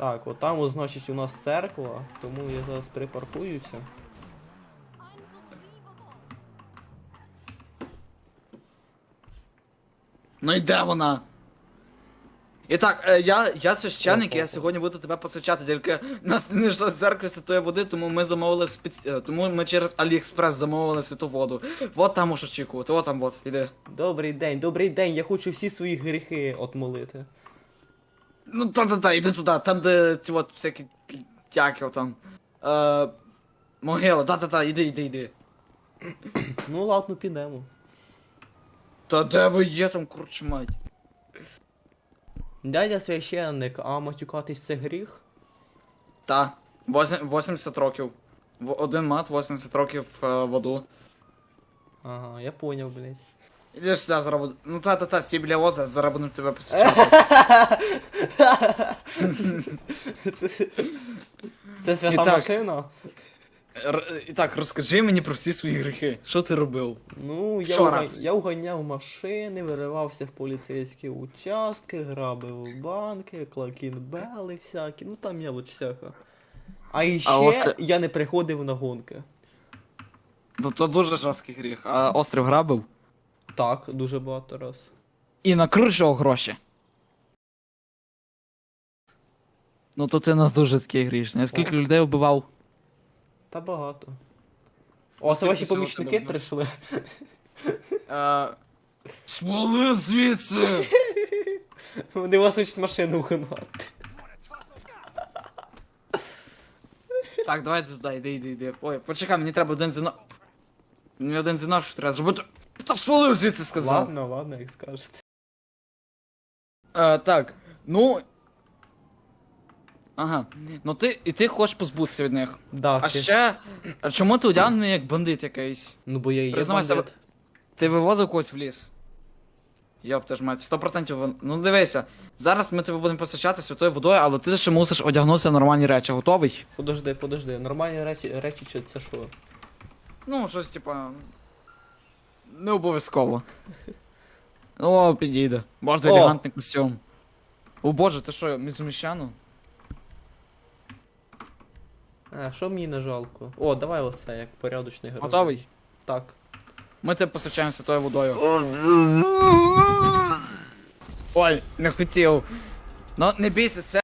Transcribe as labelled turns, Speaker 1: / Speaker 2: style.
Speaker 1: Так, от там, от, значить, у нас церква, тому я зараз припаркуюся.
Speaker 2: Ну і де вона? І так, е, я, я священник, і я сьогодні буду тебе посвячати, тільки нас не знайшло з церкви святої води, тому ми замовили спец... е, тому ми через Аліекспрес замовили святу воду. Вот там можеш очікувати, от там, от, іди.
Speaker 1: Добрий день, добрий день, я хочу всі свої гріхи отмолити.
Speaker 2: Ну та-та-та, іди туди, там де ці от всякі як там. Е, могила, та-та-та, іди, іди, іди.
Speaker 1: Ну ладно, підемо.
Speaker 2: Та де ви є там, курче мать?
Speaker 1: Дядя священник, а матюкатись це гріх?
Speaker 2: Та, восім- 80 років. В- Один мат, 80 років е, в аду.
Speaker 1: Ага, я поняв, блядь.
Speaker 2: Іди сюди, зараз буду. Ну та-та-та, стій біля озера, будемо тебе посвячати.
Speaker 1: Це, це свята
Speaker 2: так.
Speaker 1: машина?
Speaker 2: Р- І так, розкажи мені про всі свої гріхи. Що ти робив?
Speaker 1: Ну, я,
Speaker 2: Вчора.
Speaker 1: уга- я уганяв машини, виривався в поліцейські участки, грабив банки, клакінбели всякі, ну там мелоч всяка. А іще
Speaker 2: остро-
Speaker 1: я не приходив на гонки.
Speaker 2: Ну то дуже жорсткий гріх. А острів грабив?
Speaker 1: Так, дуже багато раз.
Speaker 2: І накручував гроші. Ну то ти нас дуже такий грішний. А скільки людей вбивав?
Speaker 1: Та багато. О, це
Speaker 2: Скільки
Speaker 1: ваші
Speaker 2: всього
Speaker 1: помічники
Speaker 2: тебе
Speaker 1: прийшли.
Speaker 2: Е, Свали звідси!
Speaker 1: Вони вас учать машину гнати.
Speaker 2: Так, давай туди, йди, йди, йди. Ой, почекай, мені треба один дзвінок. Мені один дзвінок, що треба зробити. Та свалив звідси сказав.
Speaker 1: Ладно, ладно, як скажете.
Speaker 2: Е, так, ну. Ага. Ну ти і ти хочеш позбутися від них.
Speaker 1: Да,
Speaker 2: А
Speaker 1: ти-
Speaker 2: ще. А чому ти одягнений як бандит якийсь?
Speaker 1: Ну бо я і є
Speaker 2: Признавайся,
Speaker 1: бандит.
Speaker 2: Ти вивозив когось в ліс? Йоп, теж мать, 100% вон... Ну дивися, зараз ми тебе будемо посвячати святою водою, але ти ще мусиш одягнутися в нормальні речі. Готовий?
Speaker 1: Подожди, подожди. Нормальні речі, речі чи це що?
Speaker 2: Ну, щось типа. Не обов'язково. О, підійде. Можна
Speaker 1: О!
Speaker 2: елегантний костюм. О боже, ти що, мізміщану?
Speaker 1: А, що мені не жалко? О, давай оце, як порядочний герой.
Speaker 2: Готовий?
Speaker 1: Так.
Speaker 2: Ми тебе посвячаємо святою водою. Ой, не хотів. Ну, не бійся, це